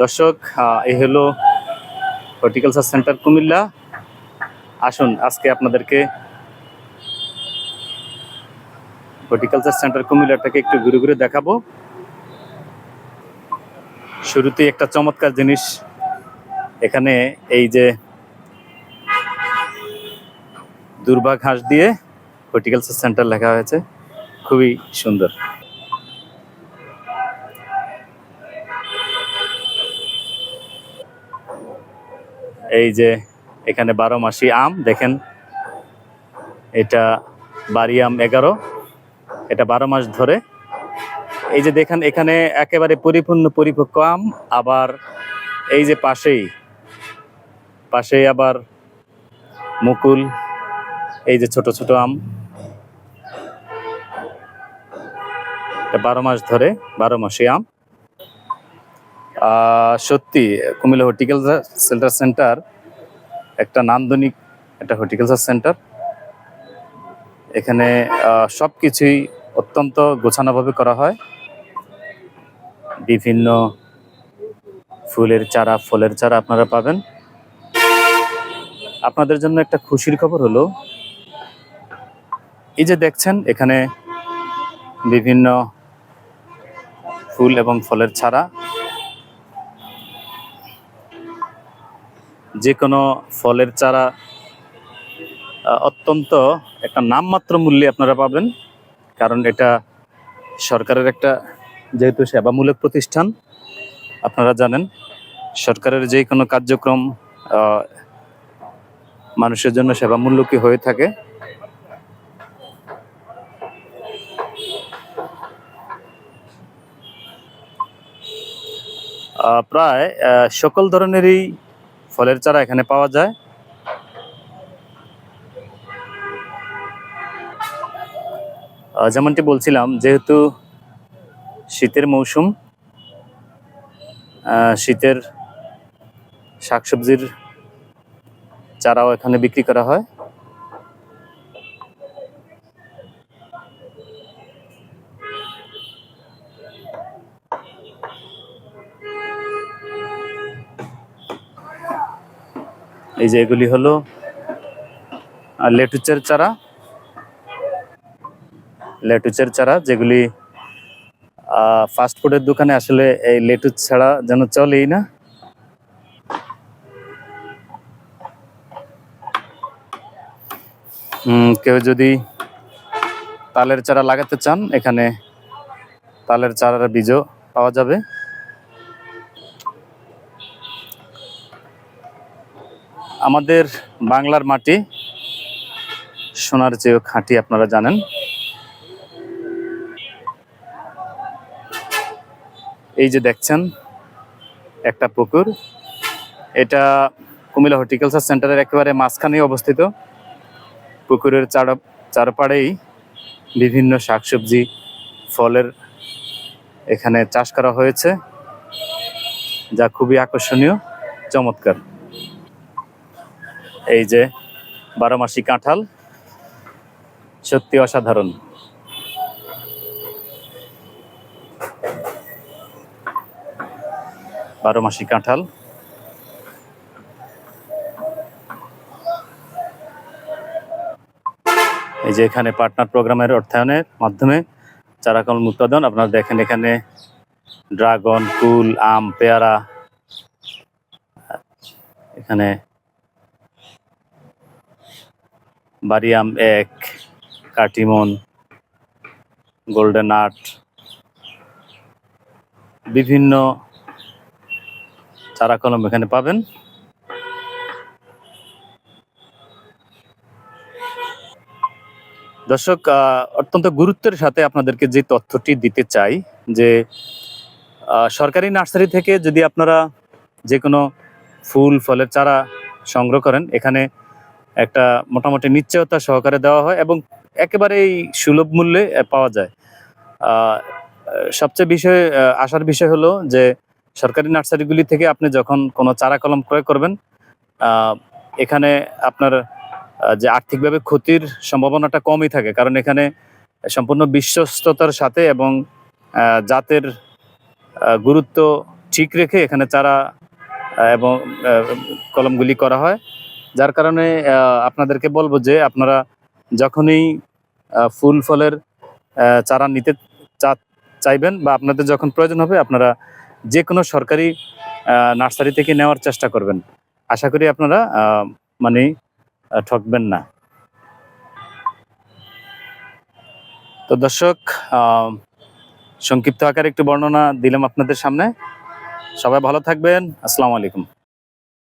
দর্শক এই হলো হর্টিকালচার সেন্টার কুমিল্লা। আসুন, আজকে আপনাদেরকে হর্টিকালচার সেন্টার কুমিল্লাটাকে একটু ঘুরে ঘুরে দেখাবো। শুরুতেই একটা চমৎকার জিনিস, এখানে এই যে দুর্বা ঘাস দিয়ে হর্টিকালচার সেন্টার লেখা হয়েছে। খুবই সুন্দর। এই যে এখানে বারো মাসি আম, দেখেন। এটা বাড়ি আম এগারো। এটা বারো মাস ধরে। এই যে দেখেন, এখানে একেবারে পরিপূর্ণ পরিপক্ক আম, আবার এই যে পাশেই পাশেই আবার মুকুল, এই যে ছোট ছোট আম। বারো মাস ধরে, বারো মাসি আম। সত্যি, কুমিল্লা হর্টিকালচার সেন্টার সেন্টার একটা নান্দনিক একটা হর্টিকালচার সেন্টার। এখানে সব কিছুই অত্যন্ত গোছানোভাবে করা হয়। বিভিন্ন ফুলের চারা, ফলের চারা আপনারা পাবেন। আপনাদের জন্য একটা খুশির খবর হলো, এই যে দেখছেন, এখানে বিভিন্ন ফুল এবং ফলের চারা যে কোনো ফলের চারা অত্যন্ত একটা নামমাত্র মূল্যে আপনারা পাবেন। কারণ এটা সরকারের একটা যেহেতু সেবামূলক প্রতিষ্ঠান, আপনারা জানেন, সরকারের যে কোনো কার্যক্রম মানুষের জন্য সেবামূল্যকই হয়ে থাকে। প্রায় সকল ধরনেরই ফলের চারা এখানে পাওয়া যায়। যেমনটি বলছিলাম, যেহেতু শীতের মৌসুম শীতের শাকসবজির চারাও এখানে বিক্রি করা হয়। এই যে এগুলি হলো লেটুচের চারা। লেটুচের চারা যেগুলি ফাস্ট ফুডের দোকানে আসলে এই লেটুচ ছাড়া যেন চলেই না। কেউ যদি তালের চারা লাগাতে চান, এখানে তালের চারার বীজও পাওয়া যাবে। আমাদের বাংলার মাটি, সোনার চেয়েও খাঁটি আপনারা জানেন। এই যে দেখছেন, একটা পুকুর। এটা কুমিল্লা হর্টিকালচার সেন্টারের একেবারে মাঝখানে অবস্থিত। পুকুরের চার, চারপাড়েই বিভিন্ন শাকসবজি, ফলের এখানে চাষ করা হয়েছে, যা খুবই আকর্ষণীয়, চমৎকার। এই যে বারোমাসি কাঁঠাল, সত্যি অসাধারণ। বারোমাসি কাঁঠাল। এই যে এখানে পার্টনার প্রোগ্রামের অর্থায়নের মাধ্যমে চারাকলম উৎপাদন, আপনারা দেখেন এখানে ড্রাগন, কুল, আম, পেয়ারা, এখানে বারিয়াম এক, কাটিমন, গোল্ডেন আর্ট বিভিন্ন চারা কলম এখানে পাবেন। দর্শক অত্যন্ত গুরুত্বের সাথে আপনাদেরকে যে তথ্যটি দিতে চাই, যে সরকারি নার্সারি থেকে যদি আপনারা যে কোনো ফুল, ফলের চারা সংগ্রহ করেন, এখানে একটা মোটামুটি নিশ্চয়তা সহকারে দেওয়া হয় এবং একেবারেই সুলভ মূল্যে পাওয়া যায়। সবচেয়ে বিষয় আসার বিষয় হলো যে, সরকারি নার্সারিগুলি থেকে আপনি যখন কোনো চারা কলম ক্রয় করবেন এখানে আপনার যে আর্থিকভাবে ক্ষতির সম্ভাবনাটা কমই থাকে। কারণ এখানে সম্পূর্ণ বিশ্বস্ততার সাথে এবং জাতের গুরুত্ব ঠিক রেখে এখানে চারা এবং কলমগুলি করা হয়। যার কারণে আপনাদেরকে বলব যে আপনারা যখনই ফুল ফলের চারা নিতে চা- চাইবেন বা আপনাদের যখন প্রয়োজন হবে, আপনারা যে কোনো সরকারি নার্সারি থেকে নেওয়ার চেষ্টা করবেন। আশা করি আপনারা মানে ঠকবেন না। তো দর্শক সংক্ষিপ্ত আকারে একটু বর্ণনা দিলাম আপনাদের সামনে। সবাই ভালো থাকবেন। আসসালামু আলাইকুম।